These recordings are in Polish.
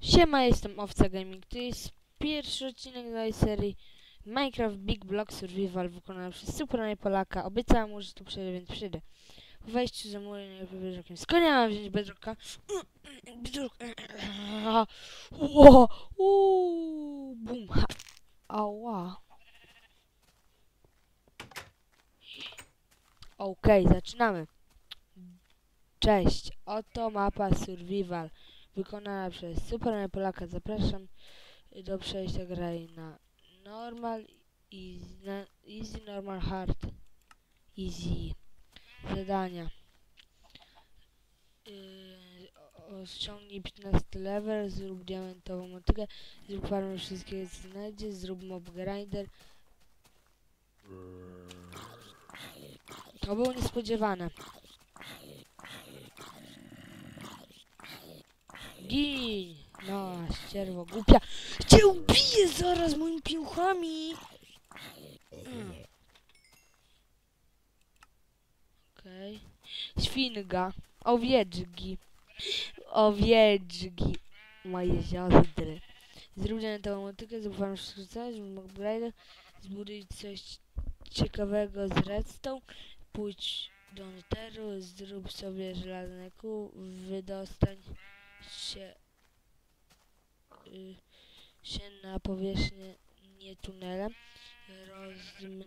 Siema, jestem Owca Gaming. To jest pierwszy odcinek nowej serii Minecraft Big Block Survival wykonany przez Super Polaka. Obiecałem mu, że tu przyjdę, więc przyjdę. Po wejściu za najlepiej bedrockiem. Skąd ja mam wziąć bedrocka? Bedrock. Ło! Uuu, Bum! Ała. Okej, zaczynamy. Cześć, oto mapa Survival wykonana przez Super Polaka. Zapraszam do przejścia gry na normal, easy, easy, normal, hard, easy. Zadania. Yy, ściągnij 15 level, zrób diamentową motykę, zrób farmę wszystkiego co zrób mob grinder. To było niespodziewane. Gin! No, ścierwo głupia. Cię ubiję zaraz moimi piłkami! Mm. Okej. Świnga. Owieczki. Owieczki. Moje siostry. Zrób tą motykę, zrób wszystko zrób upgrade, zbuduj coś ciekawego z redstone, pójdź do netheru, zrób sobie żelazne kół, wydostań się, y, się na powierzchnię nie tunelem, rozm,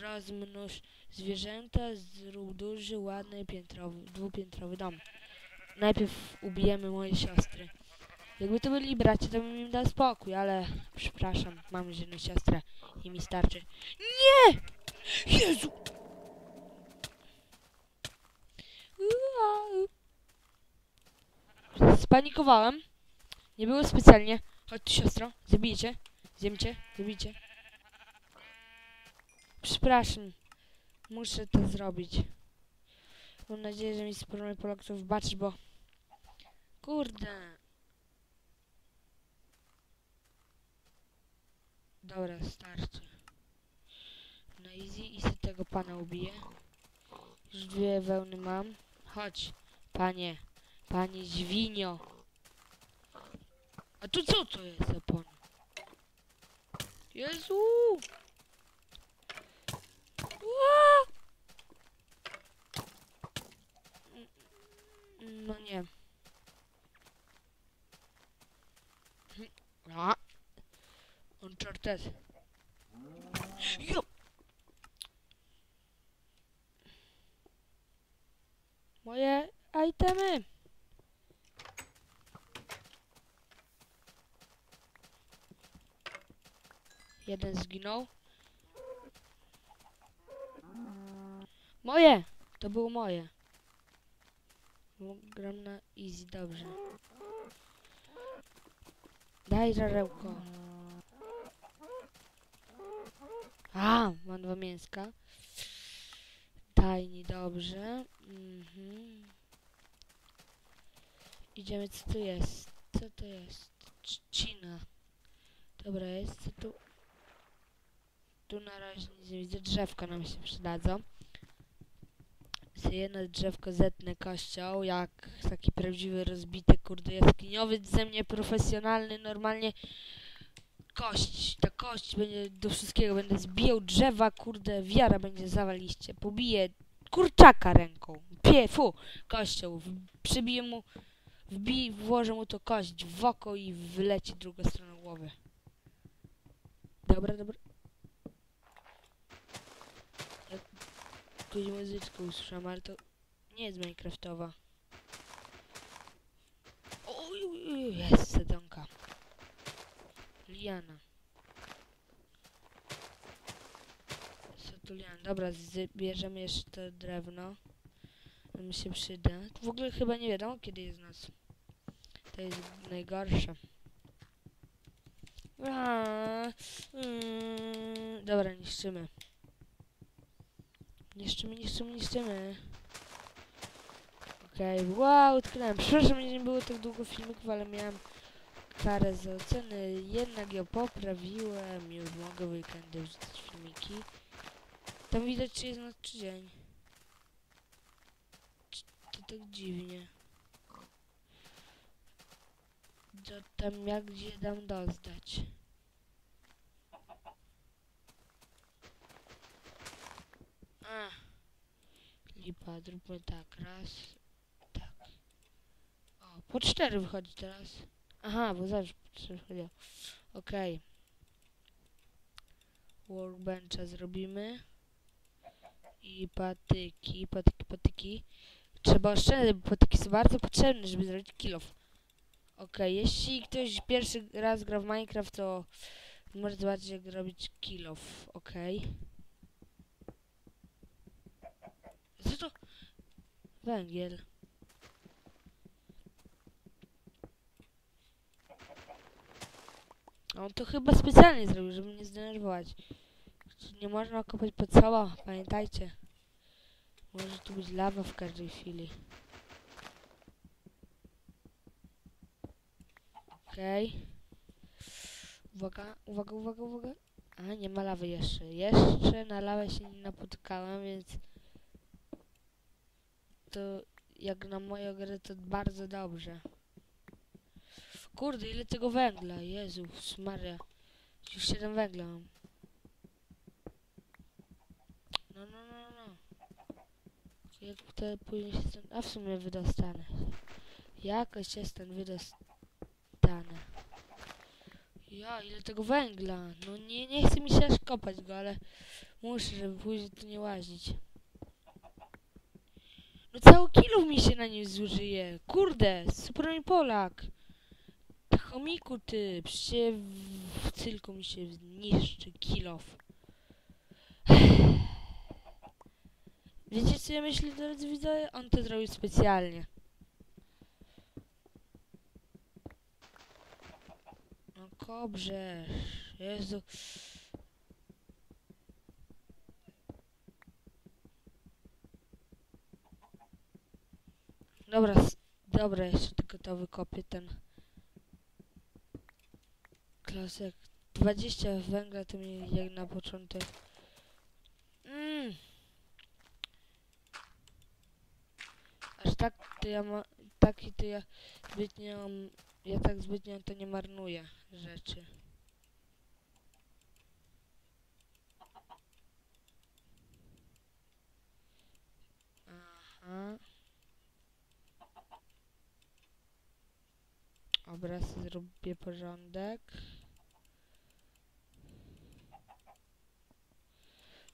rozmnóż zwierzęta, zrób duży, ładny, piętrowy, dwupiętrowy dom. Najpierw ubijemy moje siostry. Jakby to byli bracia, to bym im dał spokój, ale przepraszam, mam jedną siostrę i mi starczy. Nie! Jezu! Ua. Spanikowałem. Nie było specjalnie. Chodź tu, siostro. Zabijcie. Zjemcie. Zabijcie. Przepraszam. Muszę to zrobić. Mam nadzieję, że mi spróbuję Polak to wybaczyć, bo... Kurde. Dobra, starczy. Na easy i sobie tego pana ubiję. Już dwie wełny mam. Chodź, panie. Panie Zwinio. A tu co to jest za pan? Jezu! Mm, No nie. A. Uncharted. Jo! Moje itemy! Jeden zginął. Moje! To było moje. Gram na easy, dobrze. Daj żarełko. A, mam dwa mięska. Daj, dobrze. Mhm. Idziemy, co tu jest? Co to jest? Trzcina. Dobra, jest co tu? Tu na razie nic nie widzę. Drzewka nam się przydadzą. Jedno drzewko zetnę kością, jak taki prawdziwy rozbity, kurde, jaskiniowiec ze mnie profesjonalny, normalnie kość, ta kość będzie do wszystkiego, będę zbijał drzewa, kurde, wiara będzie zawaliście, pobiję kurczaka ręką, pie, fu, kością, przybiję mu, wbij, włożę mu to kość w oko i wyleci drugą stronę głowy. Dobra, dobra. Jakąś muzyczkę usłyszałem, ale to nie jest Minecraftowa. Oj, jest sedonka. Liana. Co tu liana? Dobra, zbierzemy jeszcze to drewno. Mi się przyda. W ogóle chyba nie wiadomo kiedy jest noc. To jest najgorsze. A, mm, dobra, niszczymy. Niszczymy, niszczymy, niszczymy. Okej, okay. wow, utknąłem. Przepraszam, że nie było tak długo filmików, ale miałem karę za oceny. Jednak ją poprawiłem. Już mogę weekendy wrzucać filmiki. Tam widać, czy jest noc, czy dzień. To tak dziwnie. To tam jak gdzie dam dozdać. A. Lipa, zróbmy tak, raz, tak. O, po cztery wychodzi teraz. Aha, bo zawsze po cztery wychodziło. Okej. Workbencha zrobimy. I patyki, patyki, patyki. Trzeba oszczędzać, bo patyki są bardzo potrzebne, żeby zrobić kilof. Okej, jeśli ktoś pierwszy raz gra w Minecraft, to może zobaczyć jak robić kilof, okej. Co to? Węgiel. On to chyba specjalnie zrobił, żeby mnie zdenerwować. Nie można kopać pod cała, pamiętajcie. Może tu być lawa w każdej chwili. Okej. Uwaga, uwaga, uwaga, uwaga. A, nie ma lawy jeszcze. Jeszcze na lawę się nie napotkałem, więc... To jak na moją grę to bardzo dobrze. Kurde, ile tego węgla, Jezus Maria. Już 7 węgla mam. No, no, no, no. Jak to później się stąd... A w sumie wydostanę. Jakoś stąd wydostanę. Ja, ile tego węgla. No nie, nie chce mi się aż kopać go, ale muszę, żeby później tu nie łazić. No cały kilo mi się na nim zużyje. Kurde, super Polak. Chomiku ty, przecież w cylku mi się zniszczy kilof. Wiecie co ja myślę, drodzy widzowie? On to zrobił specjalnie. No kobrze, Jezu. Dobra, dobra, jeszcze tylko to wykopię ten klasek. 20 węgla to mi jak na początek. Mm. Aż tak to ja ma, taki to ja zbytnio, ja tak zbytnio to nie marnuję rzeczy. Aha. Obraz zrobię porządek.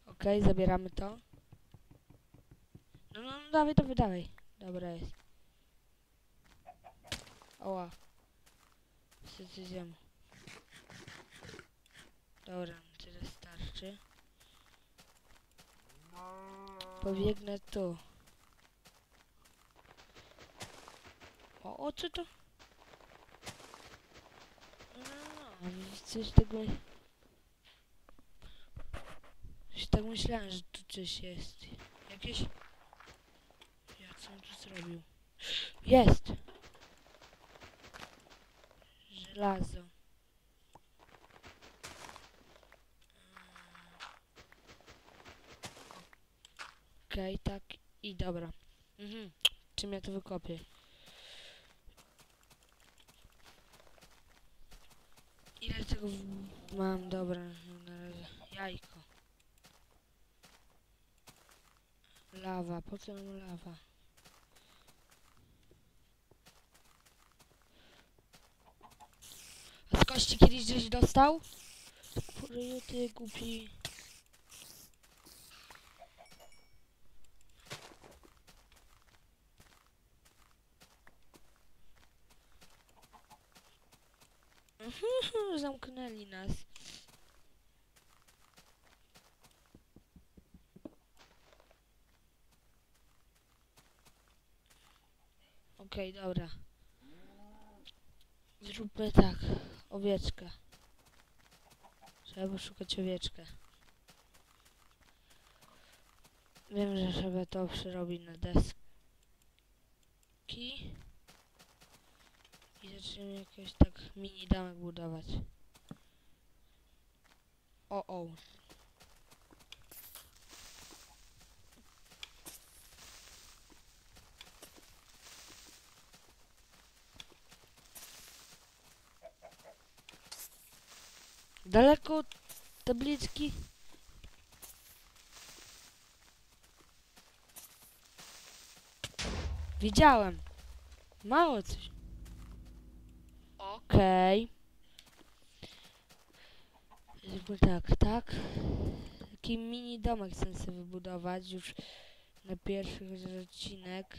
Okej, zabieramy to. No, no, no, dawaj, dawaj, dawaj. Dobra jest. Oła. Wszyscy zjem. Dobra, tyle starczy. Pobiegnę tu. O, o co to? A, coś tego... Już tak myślałem, że tu coś jest. Jakieś... Ja co on tu zrobił? Jest! Żelazo. Okej, tak i dobra. Mhm. Czym ja to wykopię? Ile mam? Dobra, no na razie. Jajko. Lawa, po co nam lawa? A z kości kiedyś gdzieś dostał? Ryju ty głupi. Zamknęli nas. Okej, dobra. Zróbmy tak. Owieczkę. Trzeba poszukać owieczkę. Wiem, że trzeba to przerobić na deski. I zaczniemy jakoś tak mini damek budować. O, o. Daleko od tabliczki? Widziałem. Mało coś. Okej. Zróbmy tak, tak. Taki mini domek chcę sobie wybudować już na pierwszy odcinek.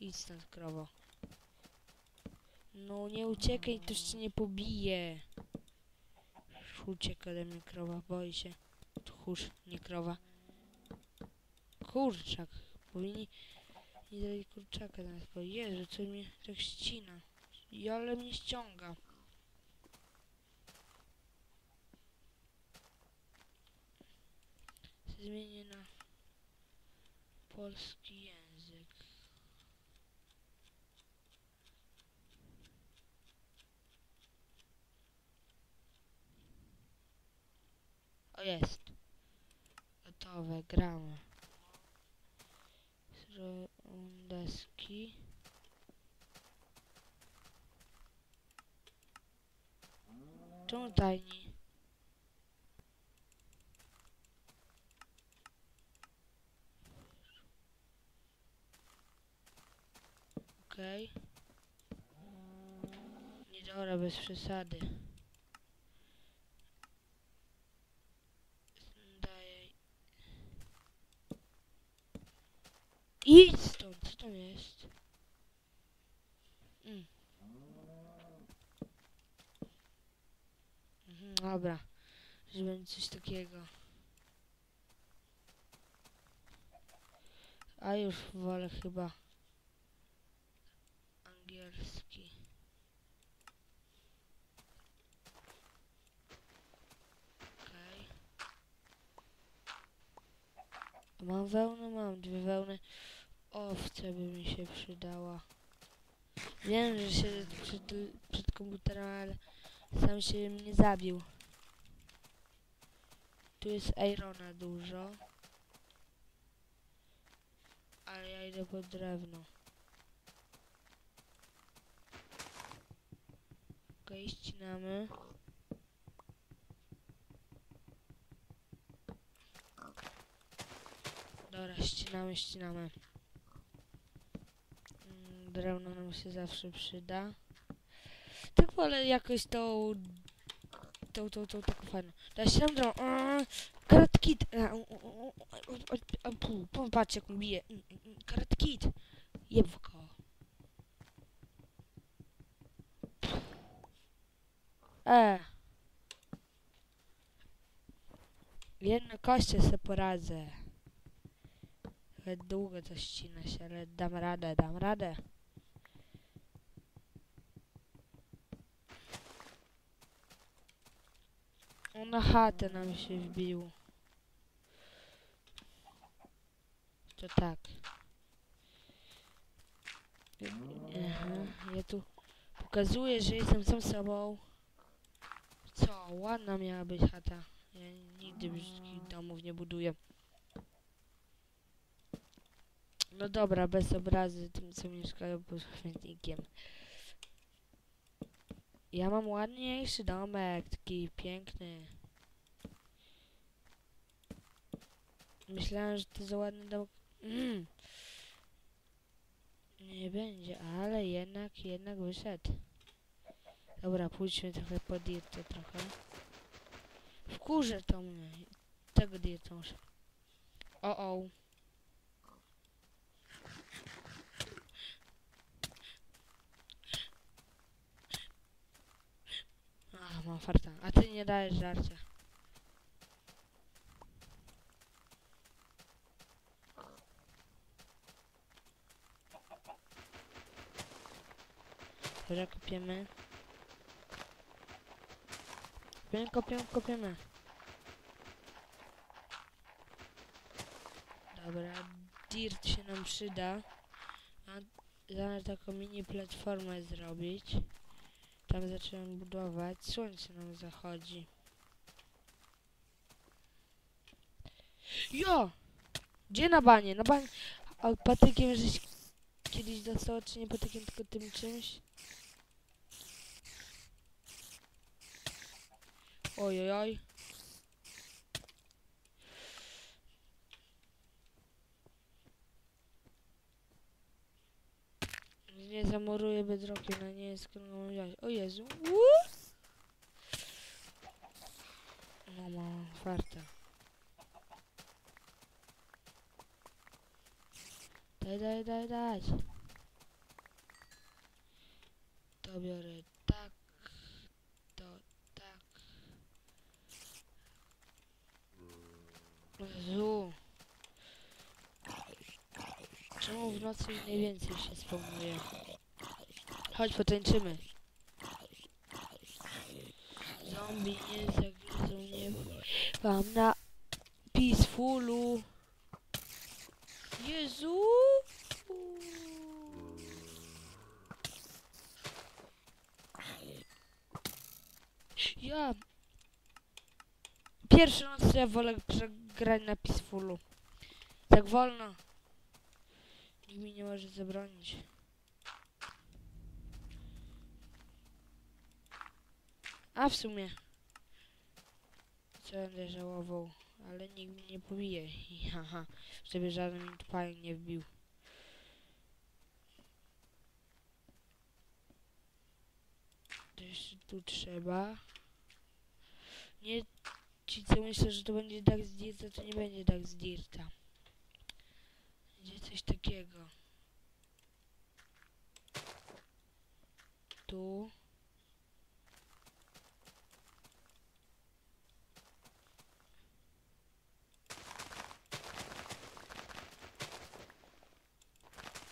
Idź stąd, krowo. No nie uciekaj, to cię nie pobije. Ucieka ode mnie krowa, boi się. Tchórz, nie krowa. Kurczak. Powinni nie dać kurczaka na nas. Jezu, co mnie tak ścina. I ale mnie ściąga. Zmienię na polski język. O jest. Gotowe, gramy. Zro- Deski. Czemu tajni? Okej. Nie dobra, bez przesady. Daję. Idź stąd, co to jest? Mm. Mhm, dobra, że będzie coś takiego. A już wolę chyba angielski. Okej. Mam wełnę, mam dwie wełny. Owce by mi się przydała. Wiem, że się przed, przed komputerem, ale sam się mnie zabił. Tu jest Irona dużo. Ale ja idę po drewno. Okej, ścinamy. Dobra, ścinamy, ścinamy. Mm, Drewno nam się zawsze przyda. Tak wolę jakoś tą... Tą, tą, tą, fajną. Dobra, ścinam drewno. Eee, Karat kit. Eee, u, u, u, u, u, pu, pu, Patrz jak mi bije. Mm, mm, mm, Karat kit. Jeb w koło. E. Jedno koście se poradzę. Długo to ścina się, ale dam radę, dam radę. O, na chatę nam się wbił. To tak. Aha, ja tu pokazuję, że jestem sam sobą. Co, ładna miała być chata. Ja nigdy brzydkich domów nie buduję. No dobra, bez obrazy tym, co mieszkają pod śmietnikiem. Ja mam ładniejszy domek, taki piękny. Myślałem, że to za ładny domek. Mm. Nie będzie, ale jednak, jednak wyszedł. Dobra, pójdźmy trochę po dirtę trochę. Wkurzę to mnie. Tego dirta muszę. O, o. A, mam farta. A ty nie dajesz żarcia. Dobra, kopiemy. Kopiemy, kopiemy, kopiemy. Dobra, dirt się nam przyda. A zaraz taką mini platformę zrobić. Tam zacząłem budować. Słońce nam zachodzi. Jo! Gdzie na banie? Na banie. A patykiem żeś kiedyś dostał, czy nie patykiem, tylko tym czymś? Oj, oj, oj. Nie zamoruję bedrokiem, no nie jest wziąć. O Jezu. Uuu. No farta. Daj, daj, daj, daj. To biorę tak. To tak. Jezu. Czemu w nocy najwięcej się spawnuje? Chodź, potańczymy. Zombie nie zagryzą mnie. Mam na peacefulu. Jezu! Ja... Pierwszy noc ja wolę grze- grać na peacefulu. Tak wolno. Nikt mi nie może zabronić. A w sumie. Co będę żałował? Ale nikt mnie nie pobije. I Haha, żeby żaden mi pająk nie wbił. Jeszcze tu trzeba. Nie, co myślą, że to będzie Dax z Dirta, to nie będzie Dax z Dirta. Będzie coś takiego. Tu.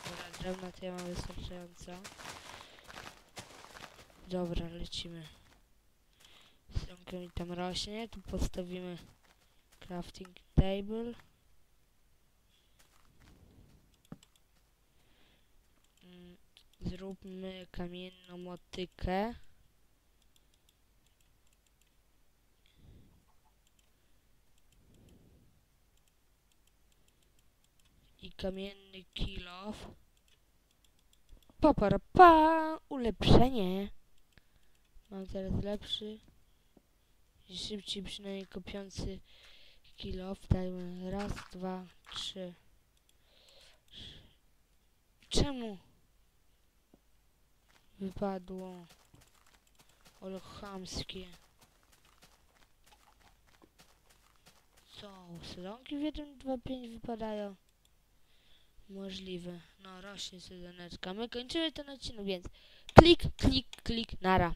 Dobra, drewna to ja mam wystarczająco. Dobra, lecimy. Sąka mi tam rośnie, tu postawimy crafting table. Mm, Zróbmy kamienną motykę. I kamienny kilof. Pa, pa, pa, ulepszenie. Mam teraz lepszy szybciej przynajmniej kopiący kilof. Dajmy raz, dwa, trzy. Czemu? Wypadło. Ale chamskie. Co? Sezonki w 1, 2, 5 wypadają? Możliwe. No, rośnie sezonetka. My kończymy ten odcinek, więc klik, klik, klik, nara.